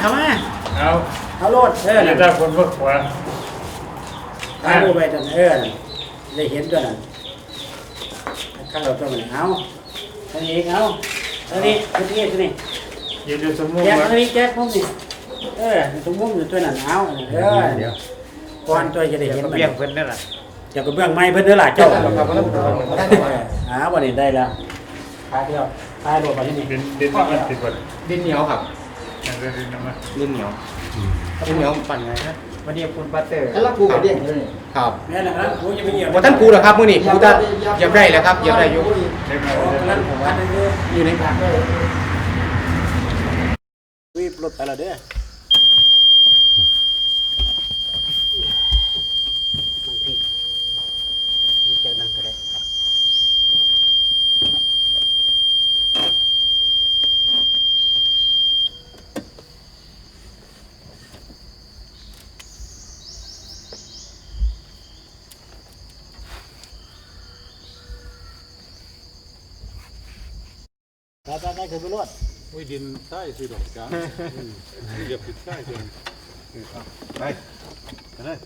เข้ามาเอาเอาโลดเออเดี๋นั่ยวนถ้าคนพวกขวาตาดูไปจนเออนั่นได้เห็นตัวนั้นข้างเราตัวมันเอาตัวนี้อีกเอาตัวนี้ตัวนี้ตัวนี้ยืนอยู่สมมุติแจ็คว่าตัวนี้แจ็คมุมนี่เออตรงมุมอยู่ตัวนั้นเอาเออเดี๋ยวก่อนตัวจะได้เห็นก็มันเบี้ยงเพิ่นนั่นแหละเดี๋ยวก็เบื้องไม้เพิ่นเด้อล่ะเจ้าครับครับครับครับหาบ่ได้ได้แล้วพาเดียวพาโลดไปที่นี่ดินดินน้ำมันติดบนดินเหนียวครับ นั่นก็ดินน้ำมันดินเหนียวดินเหนียวปั่นไงนะวันนี้คุณบัตเตอร์แล้วกูกับเด็กเลยครับแม่นะครับกูจะไปเหยียบว่าท่านครูเหรอครับมื้อนี้ครูท่านเหยียบได้แล้วครับเหยียบได้อยู่เล็กน้โอ้อยนั้นผมว่าได้เด้ออยู่ในผักวีบรถไปแล้วเด้อมันพี่มันจะนั่งก็ได้ ได้ได้ได้คือไปรวด โอ้ย ดินใต้สิดอกจ้าเหยียบติดใต้จังไปไปเลย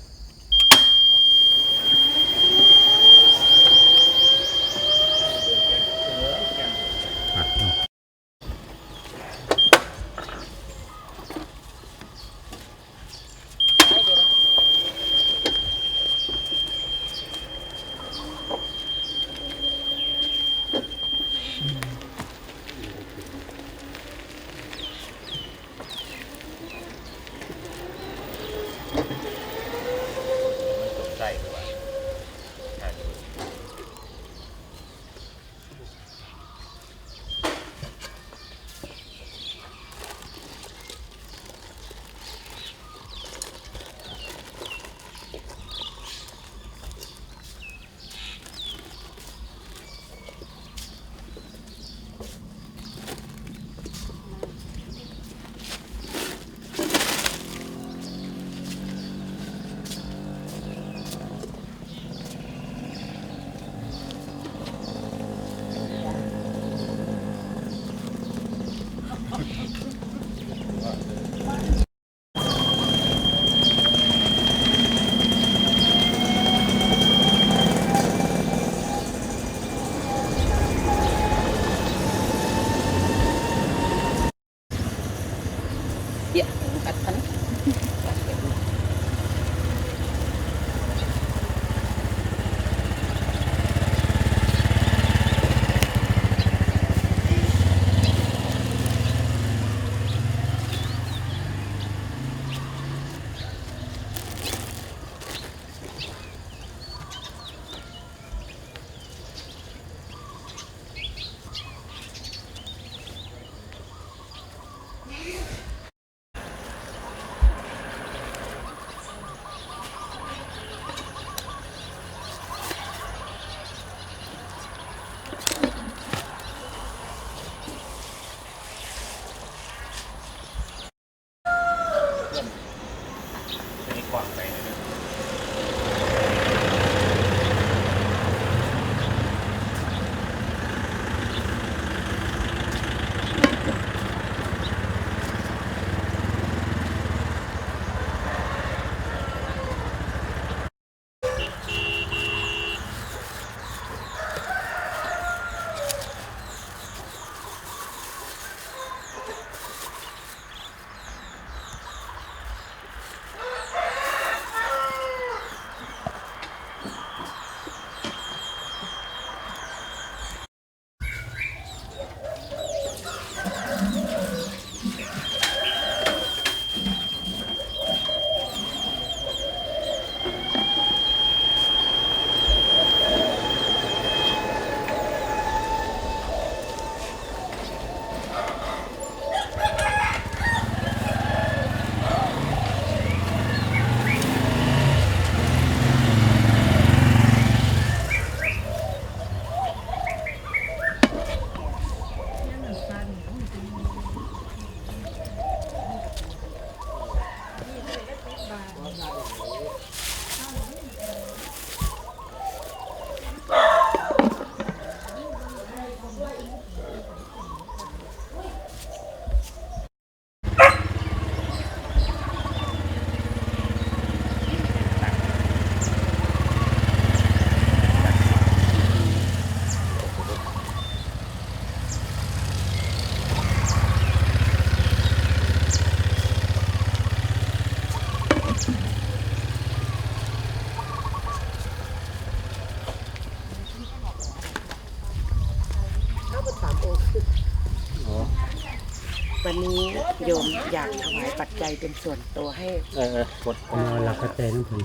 เป็นส่วนตัวให้เออเออกดเอาหลักกระเตนถึง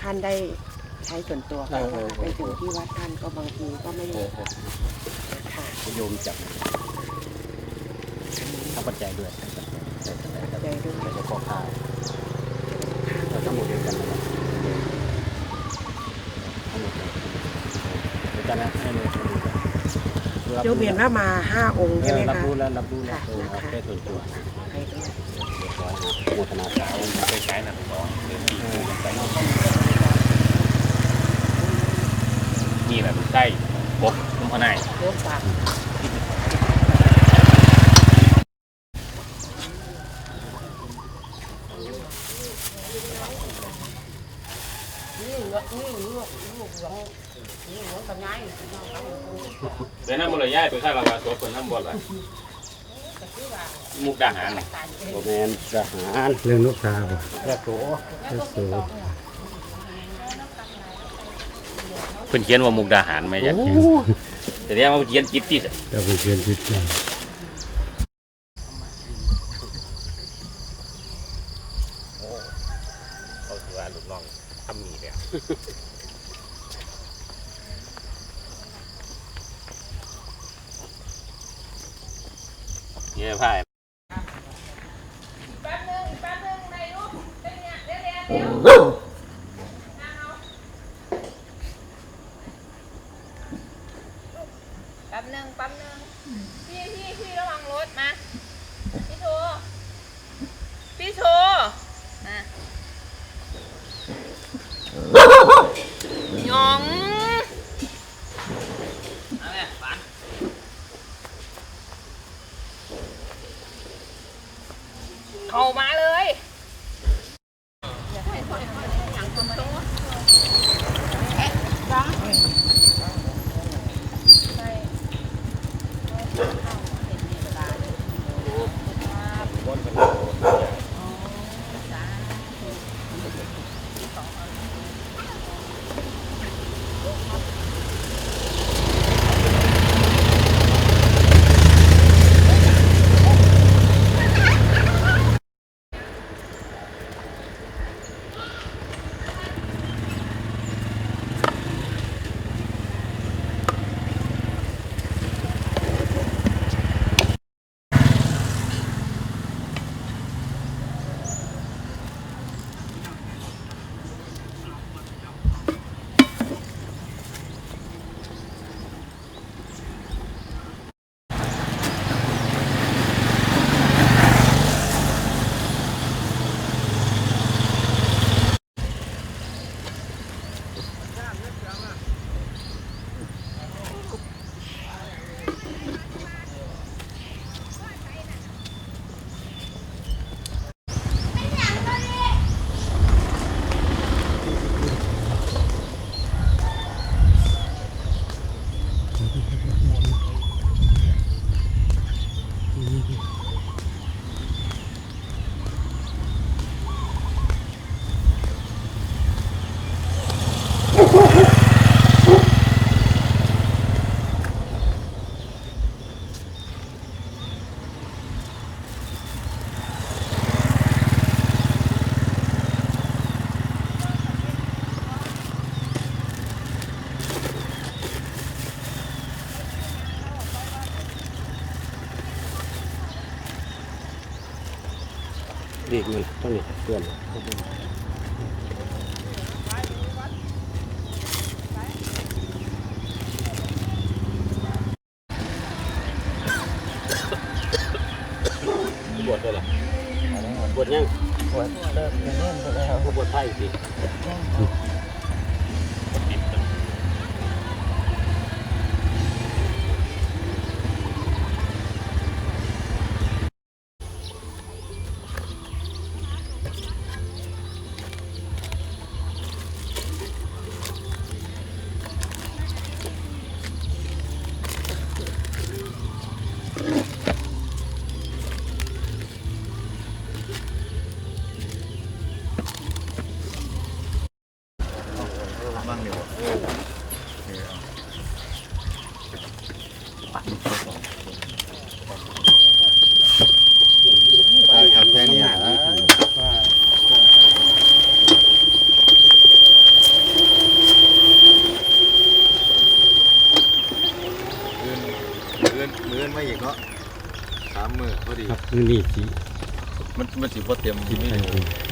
ท่านได้ใช้ส่วนตัวเออเออ ไปถึงที่วัดท่านก็บางทีก็ไม่เออเออค่ะโยมจับทำปัจจัยด้วยปัจจัยด้วยเราจะพอข้าวเราทั้งหมดเดียวกันนะครับทั้งหมดเลยเดียวกันนะให้เลยมาดูกันรับโยมเห็นว่ามาห้าองค์เอใช่ไหมอรับคะรู้แล้วรับรู้แล้วค่ะเออเอานะคะแค่ส่วนตัวให้ด้วยเรียบร้อยนะโมทนาสาธุไปใช้นะสองเดือนเออไปนอกนี่แหละใช่ปกนุ่มพนายโยมฝากเดี๋ยวน้ำมันเลยย่ายไปข้าวเราตัวคนน้ำบนละ มุกดาหารโมเมนทหารเรื่องนกตาบ่แค่โตแค่โตเพิ่นเขียนว่ามุกดาหารไหมจ๊ะแต่เดี๋ยวมาเขียนจิตติดเราไปเรียนจิตใจ เขาถือว่าลูกน้องทำมีแล้วเนี่ยพ่าย แป๊บหนึ่งแป๊บหนึ่งพี่พี่พี่ระวังรถมา พี่โทพี่โทมาหยองเข้ามาเลย บวชไทยสิ คือนี่สิมันมันสิบ่เต็มกินไปคุณเป็นอย่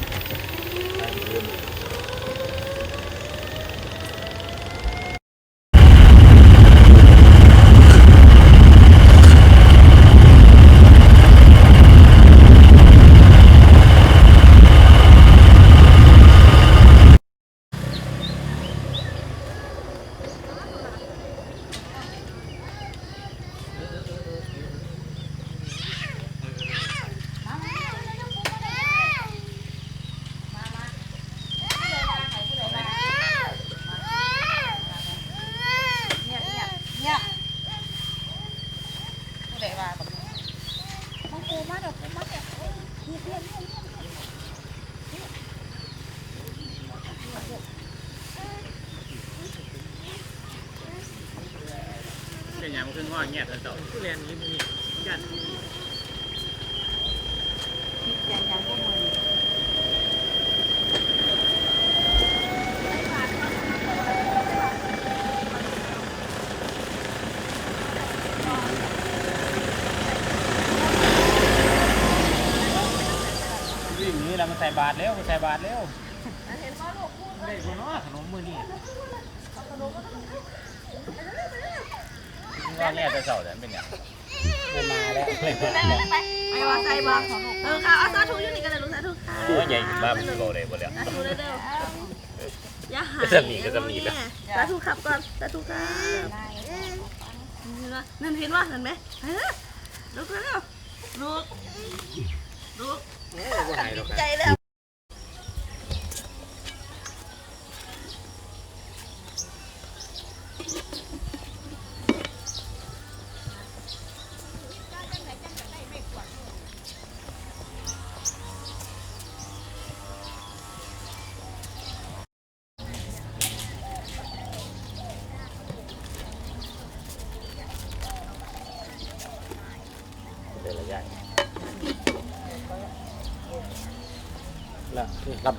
างมันคือง้อเงี้ยแต่ต่อเรียนนี้มียันวิ่งนี้เรามาใส่บาทเร็วมาใส่บาทเร็วเห็นว่าลูกพูดได้คนว่าขนมมือนี่ว่า แง่จะเสาแต่เป็นอย่างไม่มาแล้วไปว่าใส่บ้างเออค่ะเอาสาธุอยู่นี่กันเลยลูกสาธุค่ะโอ้ยใหญ่มากมันสิบ่ได้บ่แล้วสาธุเร็วๆอย่าหายก็จะมีก็จะมีนะสาธุครับก่อนสาธุครับเห็นว่านั่นเห็นว่าเห็นไหมเฮ้ยลูกเร็วลูกลูกดีใจแล้ว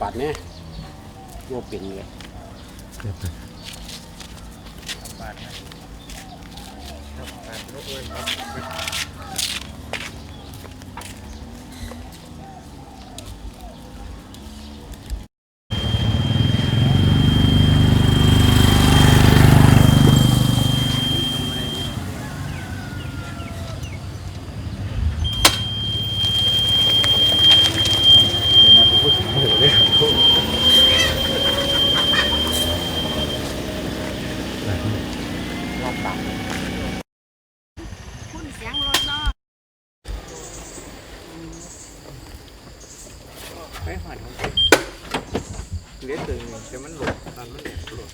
รับบัตรเนี่ยโยปิ่นเลยปัดนะครับบาทลูกเอ้ย คุณเสียงรถเนาะ ไม่ หอดของเลี้ยงตึงเดี๋ยวมันหลุดตอนมันหลุด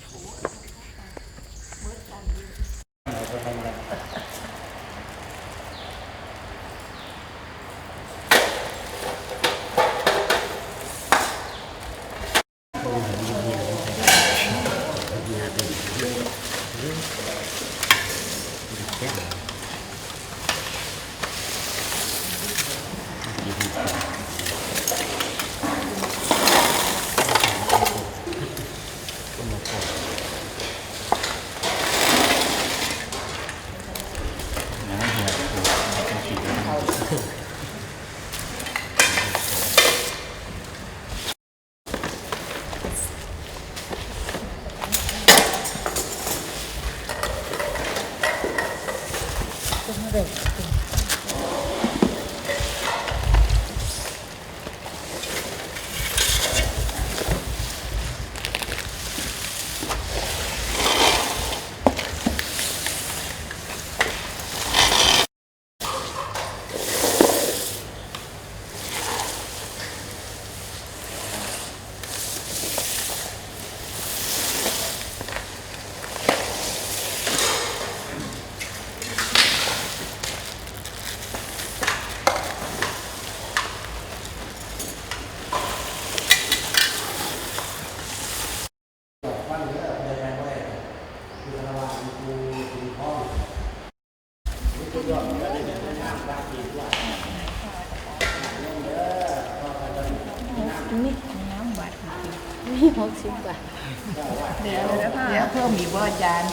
เดี๋ยวเดี๋ยวเพิ่มอีกว่าอาจารย์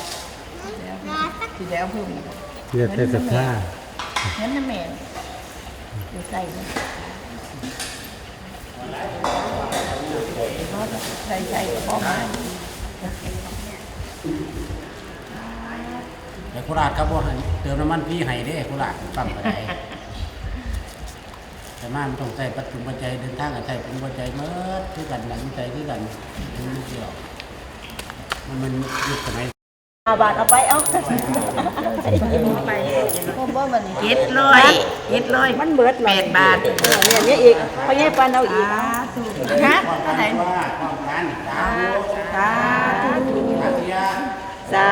ที เดียวเพิ่มอีกเรียกแต่สภางั้นนะแม่ใส่เลยใส่ใส่ก็พอมาแต่โคราชครับว่าเติมน้ำมันพี่ให้เด้โคราชปั๊มอะไรแต่มามันต้องใส่ปัจจุบันใจยเดินทางกับใส่ปัจจุบันใจยเมื่อคือกันหลังใจคือกันถึงลูกเดียวมันมันยุคสมัยอาบาทเอาไปเอาไป ผมว่ามันเจ็ดร้อยเจ็ดร้อยมันเบิดแปดบาทเนี่ยเนี่ยอีกพอแย่ปันเอาอีกฮะเท่าไหนสาธุสา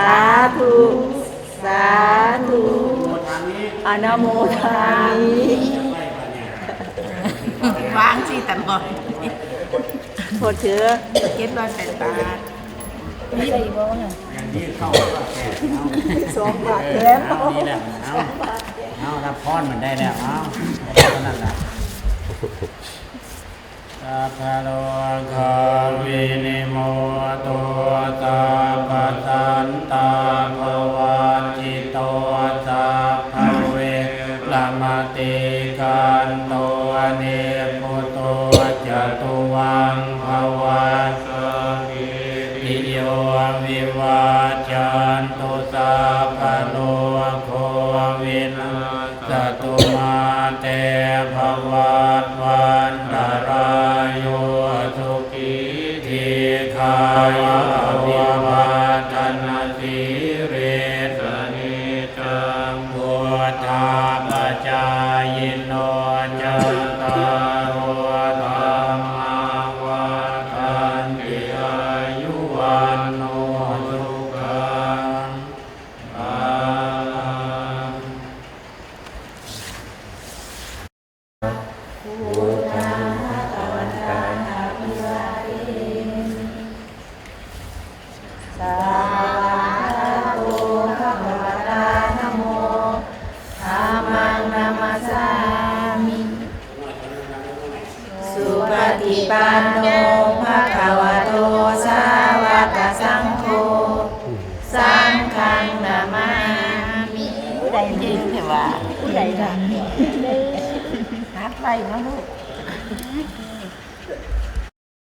ธุสาธุโมทานี้อนุโมทามิวางสิแตลอดโทษเชื้อเจ็ดร้อยแปดบาทนี่อะไรบ้างอย่าง นี้เข้าก็แก่สองบาทแล้วเอาดีแล้วเอาเอารับพรมันได้แล้วเอาเท่านั้นแหละสัพพะโลกาวินิโมตุตาปะตันตาภวัจิตโตสัพพเวละมติกันโตเนปุโตจตุวัง วิวาจันตุสา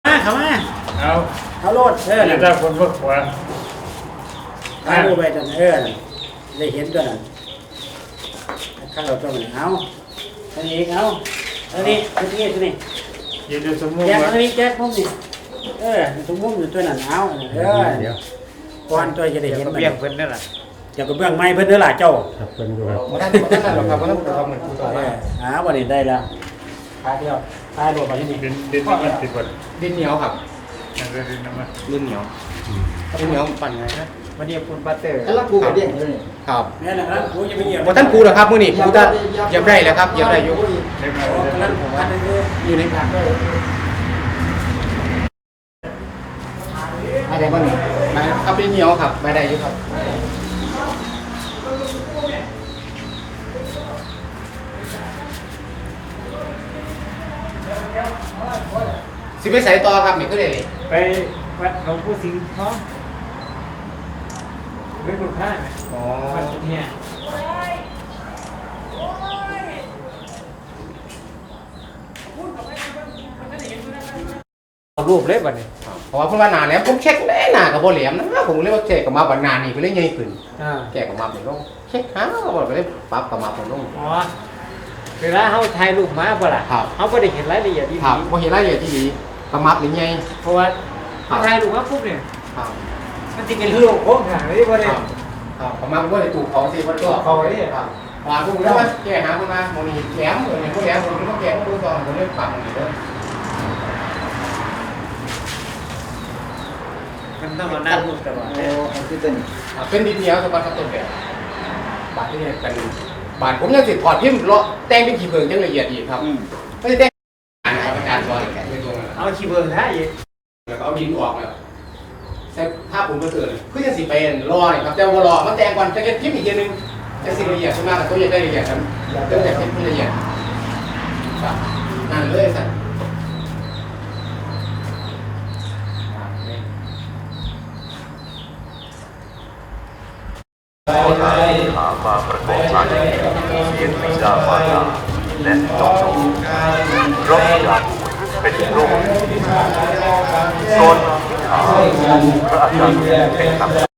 มาเข้ามาเอาเขาโลดเออเดี๋ยวน่ะถ้าคนเบิกขวาถ่ายรูปไปจนเออน่ะได้เห็นตัวนั้นข้างเราตัวมันเอาอันนี้เอาอันนี้อันนี้ตัวนี้ยืนดูสมมุติแจ็คว่าอันนี้แจ็คมุมนี่เออตรงมุมอยู่ตัวนั้นเอาเออเดี๋ยวก่อนตัวจะได้เห็นมันเบี้ยงเพิ่นนั่นแหละอยากระเบื้องไม้เพิ่นเด้อล่ะเจ้ามาท่านมาท่านหรอกครับมาท่านทำเหมือนกูต่อเอมาอหาวันนี้ได้แล้ว พาเที่ยว พาโลดไปที่นี่ดินดินน้ำมันติดบนดินเหนียวครับนั่นคือดินน้ำมันดินเหนียวดินเหนียวปั่นไงนะวันนี้คุณปัตเตอร์แล้วกูกับเดี่ยงครับแม่นะครับกูจะไปเหยียบมาท่านกูเหรอครับมื้อนี้กูจะเหยียบได้แล้วครับเหยียบได้อยู่เรียบร้โอ้อยกำลังผมว่าได้เลยอยู่ในครับอะไรบ้างนี่มาครับดินเหนียวครับมาได้อยู่ครับ สิไปใส่ต่อครับนี่ก็ได้เลยไปวัดหลวงปู่สิงห์เนาะไม่คุณค่าไหมอ๋อวัดเนี่ยเอารูปเล็บวันนี้เพราะว่าเพิ่นว่าหนาแหลมผมเช็คแน่หนากับบ่แหลมนะผมเลยว่าเช็คกับมาบัดหนานี่ก็เลยใหญ่ขึ้นอ่าแก้กับมาเป็นลงเช็คหาก็บ่ก็เลยปรับกับมาเป็นลงอ๋อเวลาเขาถ่ายรูปมาบ่ล่ะครับ เขาไม่ได้เห็นรายละเอียดดีครับบ่เห็นรายละเอียดที่ดี กับมาเป็นใหญ่เพราะว่าเขาถ่ายรูปมาปุ๊บเนี่ย ครับมันจะเป็นรูปโค้งทางเลยบ่ได้ ครับครับกับมาบ่ได้ถูกของสิบ่ได้ถูกของนี่ครับว่าพวกนี้ว่าแก้หาเพิ่นมาหมอนี่แหลมเออนี่บ่แหลมผมก็แก้บ่รู้ตอนผมเลยปรับนี่เด้อมันต้องมานั่งรูปตลอดเลยอ่าเป็นดินเหนียวสำหรับต้นแบบบาดที่นี่เป็นบาดผมยังสิถอดพิมพ์เลาะแต่งเป็นขี้เพิงจังละเอียดอีกครับไม่ได้แต่งอ่านครับอาจารย์สอนไม่ตรงนั้น เอาขี้เบิ่งท่าอีกแล้วก็เอาดินออกแล้วแต่ถ้าผมก็เตือนคือจะสิเป็นรอนี่ครับแต่ว่ารอมันแต่งก่อนจะเก็บพิมพ์อีกทีนึงจะสิละเอียดใช่ไหมกับตัวใหญ่ได้ละเอียดครับเรื่องแต่พิมพ์ละเอียดครับนั่นเลยสัตว์หามาประกอบอาชีพเพียงไม่ทราบว่าและน้องๆรบยา เป็นโรคโซนพระอาจารย์เป็นคำ